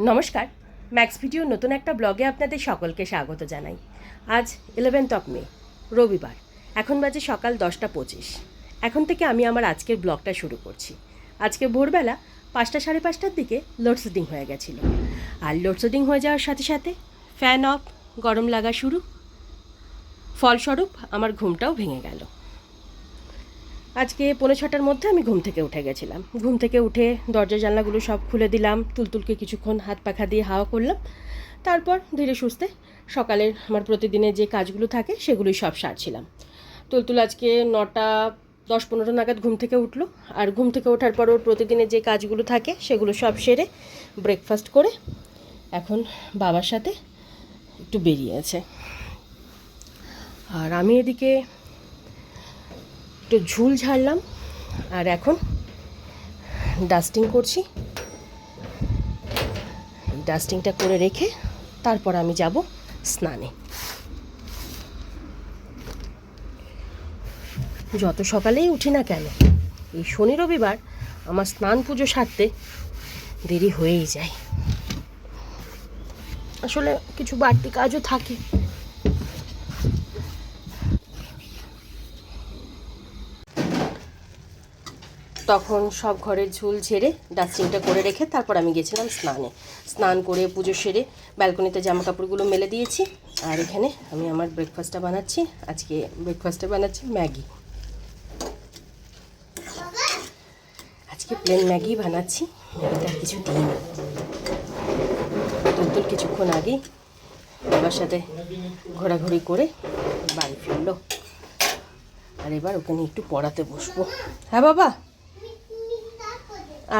নমস্কার max video নতুন একটা ব্লগে আপনাদের সকলকে স্বাগত জানাই। আজ ইলেভেন্থ অফ মে রবিবার, এখন বাজে সকাল দশটা পঁচিশ। এখন থেকে আমি আমার আজকের ব্লগটা শুরু করছি। আজকে ভোরবেলা পাঁচটা সাড়ে পাঁচটার দিকে লোডশেডিং হয়ে গেছিল। আর লোডশেডিং হয়ে যাওয়ার সাথে সাথে ফ্যান অফ গরম লাগা শুরু। ফলস্বরূপ আমার ঘুমটাও ভেঙে গেল। আজকে পৌনে ছটার মধ্যে আমি ঘুম থেকে উঠে গেছিলাম। ঘুম থেকে উঠে দরজা জানলাগুলো সব খুলে দিলাম, তুলতুলকে কিছুক্ষণ হাত পাখা দিয়ে হাওয়া করলাম। তারপর ধীরে সুস্থে সকালের আমার প্রতিদিনের যে কাজগুলো থাকে সেগুলোই সব সারছিলাম। তুলতুল আজকে নটা, দশ পনেরো নাগাদ ঘুম থেকে উঠল। আর ঘুম থেকে ওঠার পর ওর প্রতিদিনের যে কাজগুলো থাকে সেগুলো সব সেরে ব্রেকফাস্ট করে এখন বাবার সাথে একটু বেরিয়েছে আর আমি এদিকে একটু ঝুল ঝাড়লাম। আর এখন ডাস্টিং করছি। ডাস্টিংটা করে রেখে তারপর আমি যাব স্নানে। যত সকালেই উঠি না কেন, এই শনি রবিবার আমার স্নান পুজো সারতে দেরি হয়েই যায়। আসলে কিছু বাড়তি কাজও থাকে। তখন সব ঘরের ঝুল ঝেড়ে ডাস্টিংটা করে রেখে তারপর আমি গেছিলাম স্নানে। স্নান করে পুজো সেরে ব্যালকনিতে জামা কাপড়গুলো মেলে দিয়েছি। আর এখানে আমি আমার ব্রেকফাস্টটা বানাচ্ছি। আজকে ব্রেকফাস্টে বানাচ্ছি ম্যাগি। আজকে প্লেন ম্যাগি বানাচ্ছি। ম্যাগিটা কিছু দিই তুলতুল কিছুক্ষণ আগেই বাবার সাথে ঘোরাঘুরি করে বাড়ি ফিরলো। আর এবার ওখানে একটু পড়াতে বসবো। হ্যাঁ বাবা?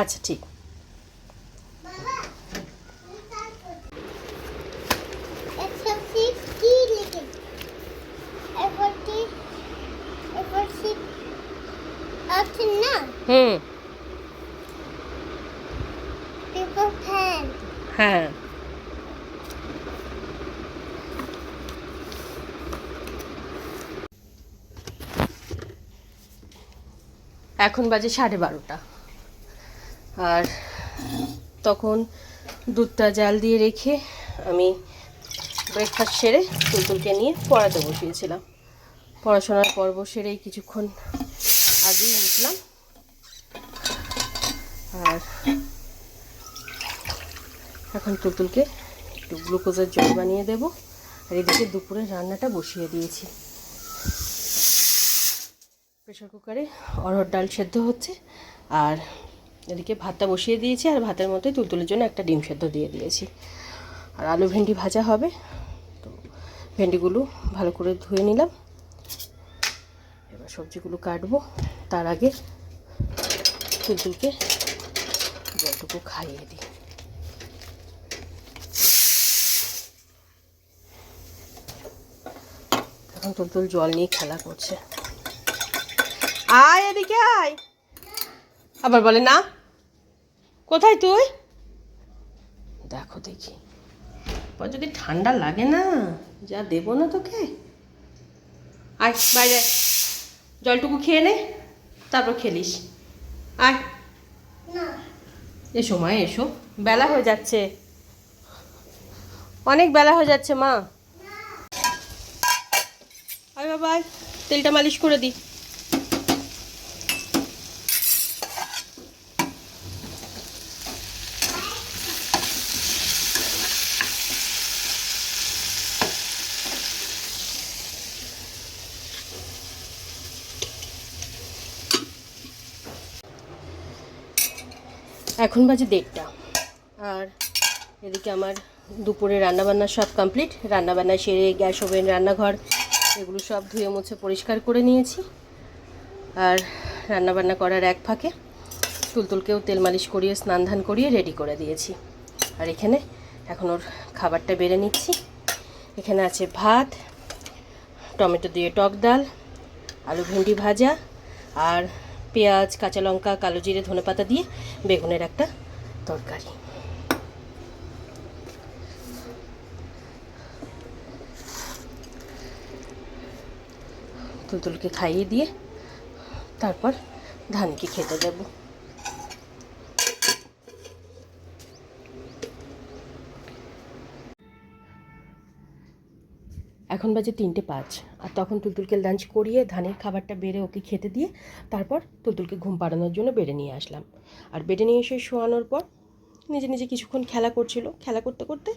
আছে না হুম। হ্যাঁ। এখন বাজে সাড়ে বারোটা। আর তখন দুধটা জাল দিয়ে রেখে আমি ব্রেকফাস্ট সেরে তুলতুলকে নিয়ে পড়াতে বসিয়েছিলাম। পড়াশোনার পর্ব সেরেই কিছুক্ষণ আগেই উঠলাম। আর এখন তুলতুলকে একটু গ্লুকোজের জল বানিয়ে দেবো। আর এদিকে দুপুরে রান্নাটা বসিয়ে দিয়েছি। প্রেশার কুকারে অরহর ডাল সেদ্ধ হচ্ছে। আর এদিকে ভাতটা বসিয়ে দিয়েছি আর ভাতের মধ্যে তুলতুলের জন্য একটা ডিম সেদ্ধ দিয়ে দিয়েছি। আর আলু ভেন্ডি ভাজা হবে। তো ভেন্ডিগুলো ভালো করে ধুয়ে নিলাম। এবার সবজিগুলো কাটবো। তার আগে তুলতুলকে জলটুকু খাইয়ে দিই। এখন তুলতুল জল নিয়ে খেলা করছে। আয় এদিকে আয়! আবার বলে না কোথায় তুই? দেখো দেখি। পর যদি ঠান্ডা লাগে না যা দেবো না তোকে। আয় বাইরে জলটুকু খেয়ে নে তারপর খেলিস। আয়। এসো মা এসো। বেলা হয়ে যাচ্ছে। অনেক বেলা হয়ে যাচ্ছে মা। আয় বাবা আয়। তেলটা মালিশ করে দিই এখন বাজে দেড়টা। আর এদিকে আমার দুপুরে রান্নাবান্না সব কমপ্লিট। রান্নাবান্না সেরে, গ্যাস ওভেন, রান্নাঘর, এগুলো সব ধুয়ে মুছে পরিষ্কার করে নিয়েছি। আর রান্নাবান্না করার এক ফাঁকে তুলতুলকেও তেল মালিশ করিয়ে, স্নান ধান করিয়ে রেডি করে দিয়েছি। আর এখানে এখন ওর খাবারটা বেড়ে নিচ্ছি। এখানে আছে ভাত, টমেটো দিয়ে টক ডাল, আলু ভেন্ডি ভাজা, আর পেঁয়াজ, কাঁচা লঙ্কা, কালো জিরে ধনে পাতা দিয়ে বেগুনের একটা তরকারি। তুলতুলকে খাইয়ে দিয়ে তারপর ধানকে খেতে দেবো। এখন বাজে তিনটে পাঁচ। আর তখন তুলতুলকে লাঞ্চ করিয়ে ধানের খাবারটা বেড়ে ওকে খেতে দিয়ে তারপর তুলতুলকে ঘুম পাড়ানোর জন্য বেড়ে নিয়ে আসলাম। আর বেড়ে নিয়ে এসে শোয়ানোর পর নিজে নিজে কিছুক্ষণ খেলা করছিল। খেলা করতে করতে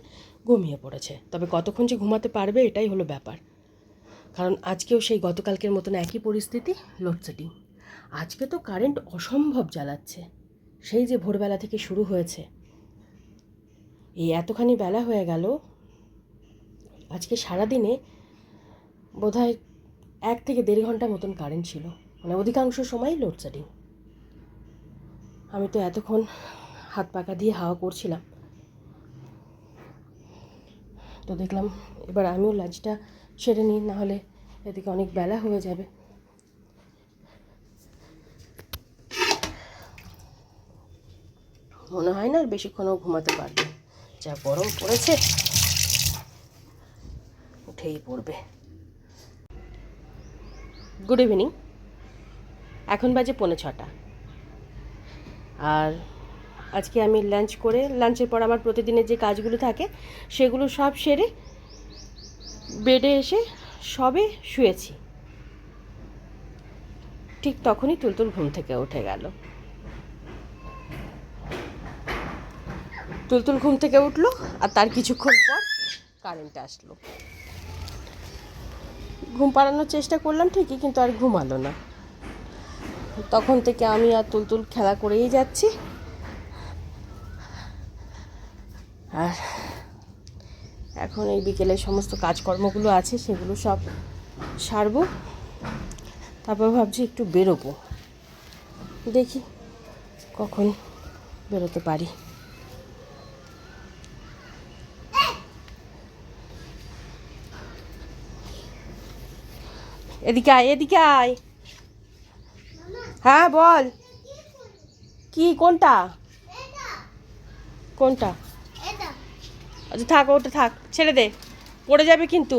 ঘুমিয়ে পড়েছে। তবে কতক্ষণ যে ঘুমাতে পারবে এটাই হলো ব্যাপার। কারণ আজকেও সেই গতকালকের মতন একই পরিস্থিতি লোডশেডিং আজকে তো কারেন্ট অসম্ভব জ্বালাচ্ছে। সেই যে ভোরবেলা থেকে শুরু হয়েছে। এই এতখানি বেলা হয়ে গেল আজকে সারাদিনে বোধহয় এক থেকে দেড় ঘণ্টা মতন কারেন্ট ছিল। মানে অধিকাংশ সময় লোডশেডিং আমি তো এতক্ষণ হাত পাকা দিয়ে হাওয়া করছিলাম। তো দেখলাম এবার আমিও লাঞ্চটা সেরে নিই, নাহলে এদিকে অনেক বেলা হয়ে যাবে। মনে হয় না আর বেশিক্ষণও ঘুমাতে পারবে। যা গরম পড়েছে। উঠেই পড়বে। গুড ইভিনিং এখন বাজে পৌনে ছটা। আর আজকে আমি লাঞ্চ করে লাঞ্চের পর আমার প্রতিদিনের যে কাজগুলো থাকে, সেগুলো সব সেরে বেডে এসে সবে শুয়েছি। ঠিক তখনই তুলতুল ঘুম থেকে উঠে গেল। তুলতুল ঘুম থেকে উঠল আর তার কিছুক্ষণ পর কারেন্ট আসলো। ঘুম পাড়ানোর চেষ্টা করলাম, ঠিকই কিন্তু আর ঘুমালো না। তখন থেকে আমি আর তুলতুল খেলা করেই যাচ্ছি। আর এখন এই বিকেলে সমস্ত কাজকর্মগুলো আছে, সেগুলো সব সারবো। তারপর ভাবছি একটু বেরোবো। দেখি কখন বেরোতে পারি। এদিকে আয় এদিকে আয়। হ্যাঁ বল। কি, কোনটা? কোনটা? আচ্ছা থাক, ওটা থাক, ছেড়ে দে। পড়ে যাবে কিন্তু।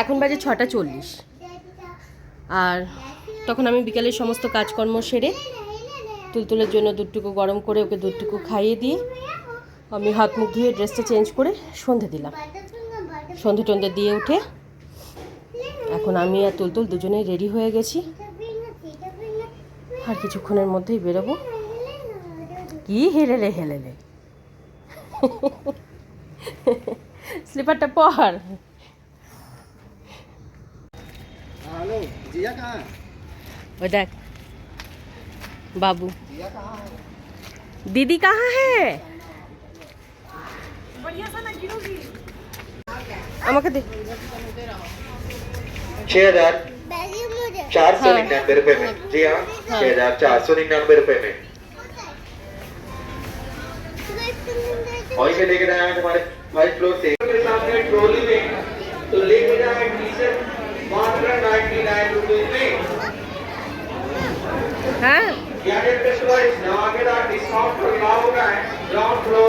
এখন বাজে ছটা চল্লিশ। আর তখন আমি বিকালের সমস্ত কাজকর্ম সেরে তুলতুলের জন্য দুধটুকু গরম করে ওকে দুধটুকু খাইয়ে দিয়ে আমি হাত মুখ ধুয়ে ড্রেসটা চেঞ্জ করে সন্ধে দিলাম। সন্ধে টন্ধে দিয়ে উঠে এখন আমি আর তুলতুল দুজনেই রেডি হয়ে গেছি আর কিছুক্ষণের মধ্যেই বেরোবো কি হেলেলে হেলেলে স্লিপারটা পর हेलो जिया कहाँ है ওই দেখ বাবু जिया कहाँ है दीदी कहाँ है আমাকে দে छह हजार बैगी मुझे चार सौ हाँ। निन्यानवे रुपए में जी हाँ हाँ। छह हजार चार सौ निन्यानवे रुपए में और ये लेके आए हैं हमारे फाइव फ्लोर से के सामने ट्रॉली में तो लेके जाए टी शर्ट मात्र नाइन्टी नाइन रुपीज में হ্যাঁ यानी कस्टमाइज धमाकेदार डिस्काउंट पर लाभ होगा है ग्राउंड फ्लोर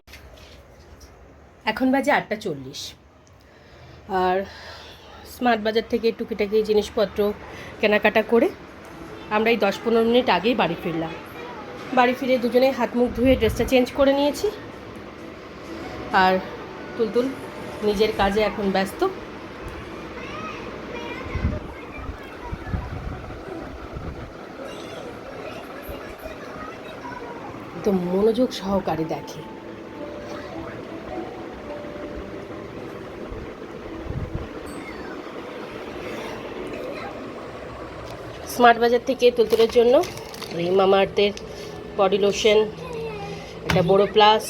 এখন বাজে আটটা চল্লিশ আর স্মার্ট বাজার থেকে টুকিটাকি জিনিসপত্র কেনাকাটা করে আমরা এই দশ পনেরো মিনিট আগেই বাড়ি ফিরলাম। বাড়ি ফিরে দুজনে হাত মুখ ধুয়ে ড্রেসটা চেঞ্জ করে নিয়েছি। আর তুলতুল নিজের কাজে এখন ব্যস্ত। তো মনোযোগ সহকারে দেখে। স্মার্ট বাজার থেকে তুলতুলের জন্য এই মামাআর্থের বডি লোশন, একটা বড়ো প্লাস,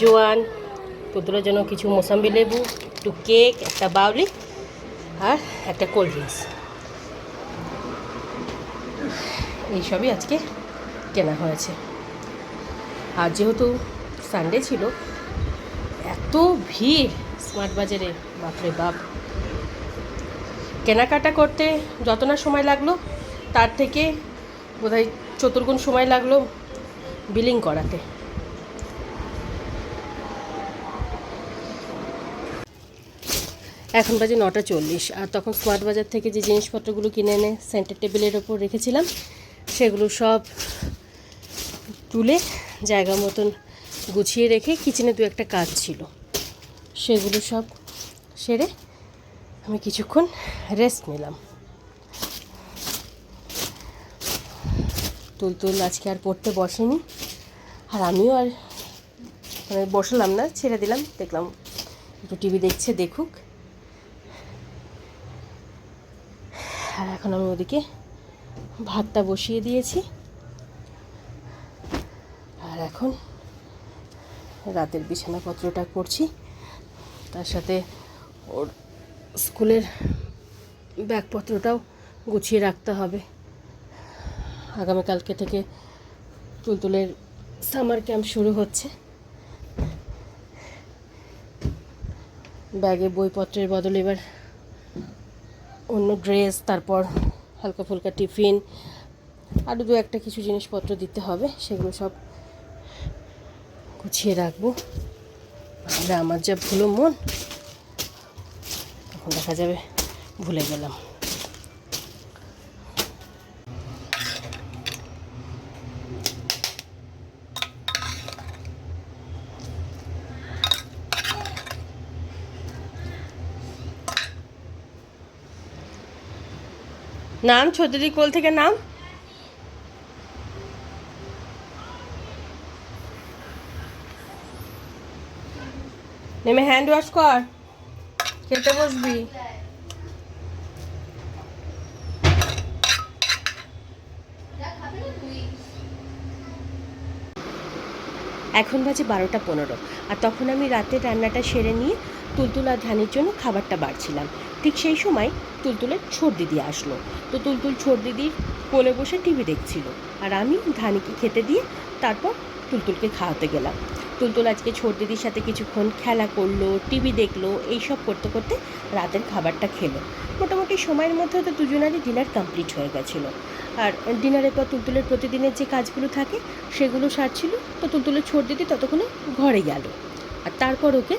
জোয়ান, তুলতুলের জন্য কিছু মোসাম্বি লেবু, একটু কেক, একটা বাউলি আর একটা কোল্ড ড্রিঙ্কস। এইসবই আজকে কেনা হয়েছে। আর যেহেতু সানডে ছিল, এত ভিড় স্মার্ট বাজারে, বাপরে বাপ। কেনাকাটা করতে যত না সময় লাগল, তার থেকে বোধহয় চতুর্গুণ সময় লাগল বিলিং করাতে। এখন বাজে নটা চল্লিশ, আর তখন স্মার্ট বাজার থেকে যে জিনিসপত্রগুলো কিনে এনে সেন্টার টেবিলের ওপর রেখেছিলাম, সেগুলো সব তুলে জায়গা মতন গুছিয়ে রেখে কিচেনে দু একটা কাজ ছিল, সেগুলো সব সেরে আমি কিছুক্ষণ রেস্ট নিলাম। তুলতুল আজকে আর পড়তে বসেনি। আর আমিও আর মানে বসলাম না, ছেড়ে দিলাম, দেখলাম একটু টিভি দেখছে, দেখুক। আর এখন আমি ওদিকে ভাতটা বসিয়ে দিয়েছি। আর এখন রাতের বিছানাপত্রটা করছি। তার সাথে ওর স্কুলের ব্যাগপত্রটাও গুছিয়ে রাখতে হবে। আগামীকালকে থেকে তুলতুলের সামার ক্যাম্প শুরু হচ্ছে। ব্যাগে বইপত্রের বদলে এবার অন্য ড্রেস, তারপর হালকা ফুলকা টিফিন আরও দু একটা কিছু জিনিসপত্র দিতে হবে, সেগুলো সব গুছিয়ে রাখব। আমার যা ভুলো মন দেখা যাবে ভুলে গেলাম। নাম ছদ্রি কোল থেকে নাম? নেমে হ্যান্ড ওয়াশ কর। খেতে বসবি? এখন বাজে বারোটা পনেরো, আর তখন আমি রাতে রান্নাটা সেরে নিয়ে তুলতুল আর ধানের জন্য খাবারটা বাড়ছিলাম। ঠিক সেই সময় তুলতুলের ছোট দিদি আসলো। তো তুলতুল ছোট দিদির কোলে বসে টিভি দেখছিল, আর আমি ধানিকে খেতে দিয়ে তারপর তুলতুলকে খাওয়াতে গেলাম। তুলতুল আজকে ছোট দিদির সাথে কিছুক্ষণ খেলা করল, টিভি দেখল, এইসব করতে করতে রাতের খাবারটা খেলো। মোটামুটি সময়ের মধ্যে তো দুজনারই ডিনার কমপ্লিট হয়ে গেছিল। আর ডিনারের পর তুলতুলের প্রতিদিনের যে কাজগুলো থাকে, সেগুলো সারছিল। তো তুলতুলের ছোট দিদি ততক্ষণে ঘরে গেল। আর তারপর ওকে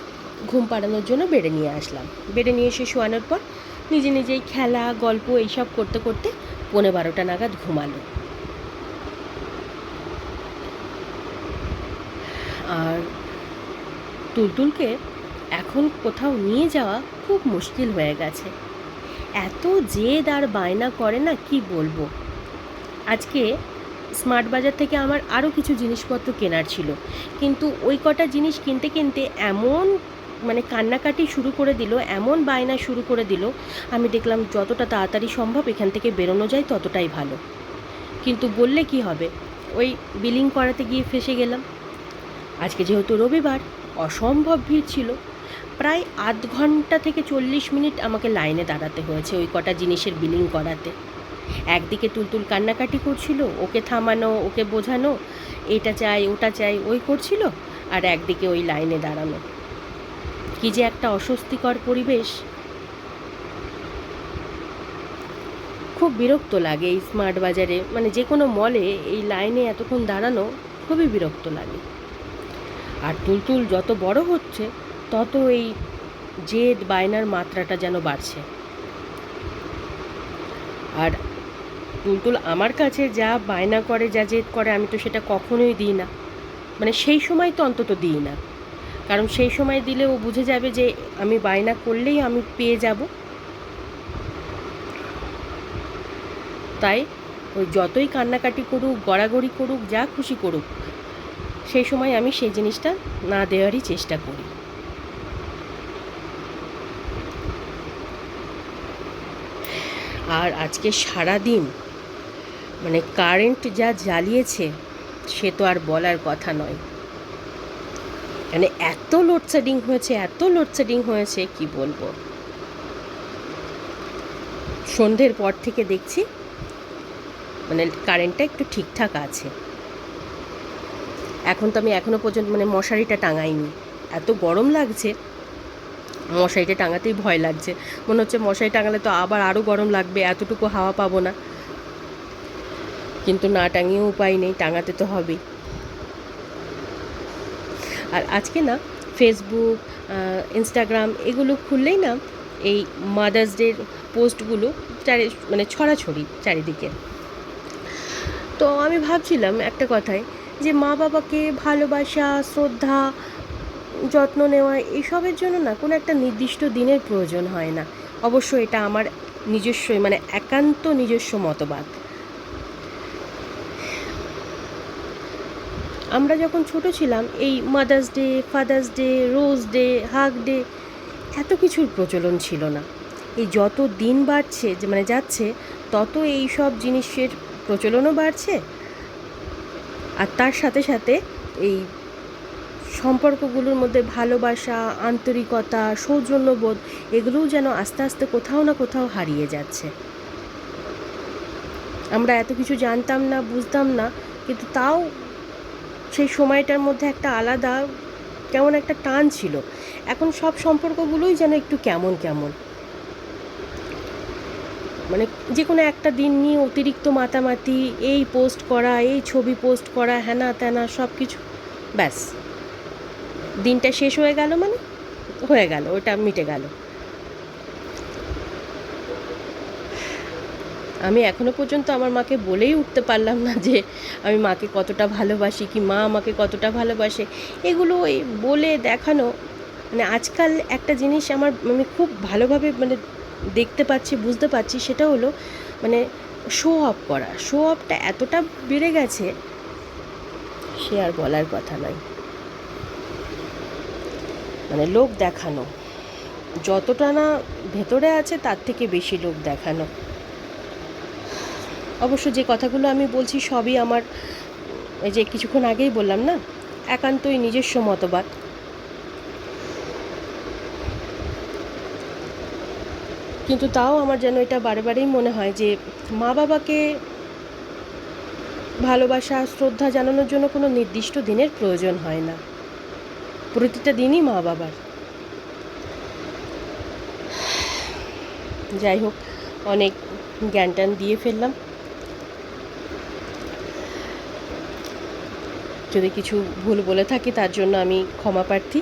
ঘুম পাড়ানোর জন্য বেড়ে নিয়ে আসলাম। বেড়ে নিয়ে এসে শোয়ানোর পর নিজে নিজেই খেলা, গল্প এইসব করতে করতে পৌনে বারোটা নাগাদ ঘুমালো। আর তুলতুলকে এখন কোথাও নিয়ে যাওয়া খুব মুশকিল হয়ে গেছে। এত জেদ আর বায়না করে না কি বলব? আজকে স্মার্ট বাজার থেকে আমার আরও কিছু জিনিসপত্র কেনার ছিল। কিন্তু ওই কটা জিনিস কিনতে কিনতে এমন মানে কান্নাকাটি শুরু করে দিল, এমন বায়না শুরু করে দিল, আমি দেখলাম যতটা তাড়াতাড়ি সম্ভব এখান থেকে বেরোনো যায় ততটাই ভালো। কিন্তু বললে কি হবে? ওই বিলিং করাতে গিয়ে ফেসে গেলাম। আজকে যেহেতু রবিবার, অসম্ভব ভিড় ছিল। প্রায় আধ ঘণ্টা থেকে চল্লিশ মিনিট আমাকে লাইনে দাঁড়াতে হয়েছে ওই কটা জিনিসের বিলিং করাতে। একদিকে তুলতুল কান্নাকাটি করছিল, ওকে থামানো, ওকে বোঝানো, এটা চাই, ওটা চাই, ওই করছিল, আর একদিকে ওই লাইনে দাঁড়ানো। কি যে একটা অস্বস্তিকর পরিবেশ। খুব বিরক্ত লাগে এই স্মার্ট বাজারে মানে যে কোনো মলে এই লাইনে এতক্ষণ দাঁড়ানো খুবই বিরক্ত লাগে। আর তুলতুল যত বড় হচ্ছে, তত এই জেদ বায়নার মাত্রাটা যেন বাড়ছে। আর তুলতুল আমার কাছে যা বায়না করে, যা জেদ করে, আমি তো সেটা কখনোই দিই না। মানে সেই সময় তো অন্তত দিই না। কারণ সেই সময় দিলে ও বুঝে যাবে যে আমি বায়না করলেই আমি পেয়ে যাব। তাই ওই যতই কান্নাকাটি করুক, গড়াগড়ি করুক, যা খুশি করুক সেই সময় আমি সেই জিনিসটা না দেওয়ারই চেষ্টা করি। আর আজকে সারা দিন মানে কারেন্ট যা জ্বালিয়েছে, সে তো আর বলার কথা নয়। মানে এত লোডশেডিং হয়েছে, এত লোডশেডিং হয়েছে, কি বলব? সন্ধ্যের পর থেকে দেখছি মানে কারেন্টটা একটু ঠিকঠাক আছে। এখন তো আমি এখনও পর্যন্ত মানে মশারিটা টাঙাইনি। এত গরম লাগছে। মশারিটা টাঙাতেই ভয় লাগছে। মনে হচ্ছে মশারি টাঙালে তো আবার আরও গরম লাগবে, এতটুকু হাওয়া পাবো না। কিন্তু না টাঙিয়েও উপায় নেই, টাঙাতে তো হবেই। আর আজকে না ফেসবুক ইনস্টাগ্রাম এগুলো খুললেই না এই মাদার্স ডের পোস্টগুলো চারি মানে ছড়াছড়ি চারিদিকে। তো আমি ভাবছিলাম একটা কথায় যে মা বাবাকে ভালোবাসা, শ্রদ্ধা, যত্ন নেওয়া এইসবের জন্য না কোনো একটা নির্দিষ্ট দিনের প্রয়োজন হয় না। অবশ্য এটা আমার নিজস্ব মানে একান্ত নিজস্ব মতবাদ। আমরা যখন ছোট ছিলাম, এই mother's day father's day rose day hug day এত কিছুর প্রচলন ছিল না। এই যত দিন বাড়ছে, যে মানে যাচ্ছে, তত এই সব জিনিসের প্রচলনও বাড়ছে আর তার সাথে সাথে এই সম্পর্কগুলোর মধ্যে ভালোবাসা, আন্তরিকতা, সৌজন্যবোধ এগুলোও যেন আস্তে আস্তে কোথাও না কোথাও হারিয়ে যাচ্ছে। আমরা এত কিছু জানতাম না, বুঝতাম না, কিন্তু তাও সেই সময়টার মধ্যে একটা আলাদা কেমন একটা টান ছিল। এখন সব সম্পর্কগুলোই যেন একটু কেমন কেমন। মানে যে কোনো একটা দিন নিয়ে অতিরিক্ত মাতামাতি, এই পোস্ট করা, এই ছবি পোস্ট করা হ্যানা ত্যানা সব কিছু ব্যাস। দিনটা শেষ হয়ে গেল মানে? হয়ে গেল, ওটা মিটে গেল। আমি এখনও পর্যন্ত আমার মাকে বলেই উঠতে পারলাম না যে আমি মাকে কতটা ভালোবাসি কি মা আমাকে কতটা ভালোবাসে। এগুলো বলে দেখানো মানে আজকাল একটা জিনিস আমার, আমি খুব ভালোভাবে মানে দেখতে পাচ্ছি, বুঝতে পারছি, সেটা হলো মানে শো অফ করা। শো অফটা এতটা বেড়ে গেছে, সে আর বলার কথা নয়। মানে লোক দেখানো, যতটা না ভেতরে আছে, তার থেকে বেশি লোক দেখানো। অবশ্য যে কথাগুলো আমি বলছি, সবই আমার, এই যে কিছুক্ষণ আগেই বললাম না, একান্তই নিজস্ব মতবাদ। কিন্তু তাও আমার যেন এটা বারে বারেই মনে হয় যে মা বাবাকে ভালোবাসা, শ্রদ্ধা জানানোর জন্য কোনো নির্দিষ্ট দিনের প্রয়োজন হয় না। প্রতিটা দিনই মা বাবার। যাই হোক, অনেক জ্ঞান টান দিয়ে ফেললাম। যদি কিছু ভুল বলে থাকি, তার জন্য আমি ক্ষমা প্রার্থী।